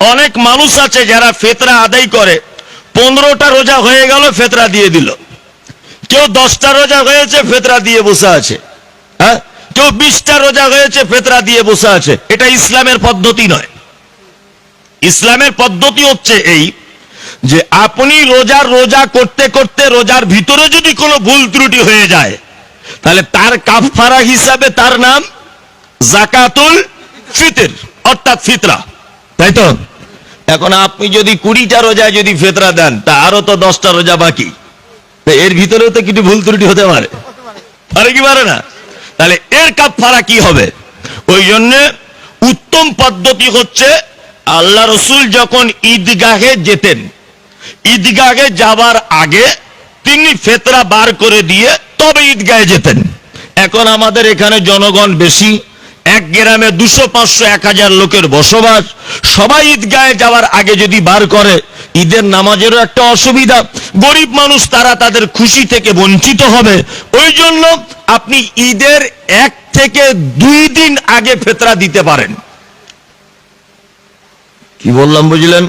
অনেক মানুষ আছে যারা ফেতরা আদায় করে। পনেরোটা রোজা হয়ে গেল, ফেতরা দিয়ে দিল। কেউ দশটা রোজা হয়েছে, ফেতরা দিয়ে বসে আছে। হ্যাঁ? কেউ বিশটা রোজা হয়েছে, ফেতরা দিয়ে বসে আছে। এটা ইসলামের পদ্ধতি নয়। ইসলামের পদ্ধতি হচ্ছে এই যে আপনি রোজার রোজা করতে করতে রোজার ভিতরে যদি কোনো ভুল ত্রুটি হয়ে যায়, তাহলে তার কাফারা হিসাবে তার নাম জাকাতুল ফিতর, অর্থাৎ ফিতরা। তাই তো? এখন আপনি যদি কুড়িটা রোজা যদি ফেতরা দেন, তা আরও তো দশটা রোজা বাকি। এর ভিতরেও তো কিছু ভুল ত্রুটি হতে পারে। পারে কি পারে না? তাহলে এর কাফারা কি হবে? ওই জন্য উত্তম পদ্ধতি হচ্ছে আল্লাহ রসুল যখন ঈদগাহে যেতেন, ঈদগাহে যাবার আগে তিনি ফেতরা বার করে দিয়ে তবে ঈদগাহে যেতেন। এখন আমাদের এখানে জনগণ বেশি এক গ্রামে দুশো পাঁচশো এক হাজার লোকের বসবাস। সবাই ঈদগাহে যাওয়ার আগে যদি বার করে, ঈদের নামাজেরও একটা অসুবিধা। গরিব মানুষ তারা তাদের খুশি থেকে বঞ্চিত হবে। ওই জন্য আপনি ঈদের এক থেকে দুই দিন আগে ফেতরা দিতে পারেন। কি বললাম বুঝলেন?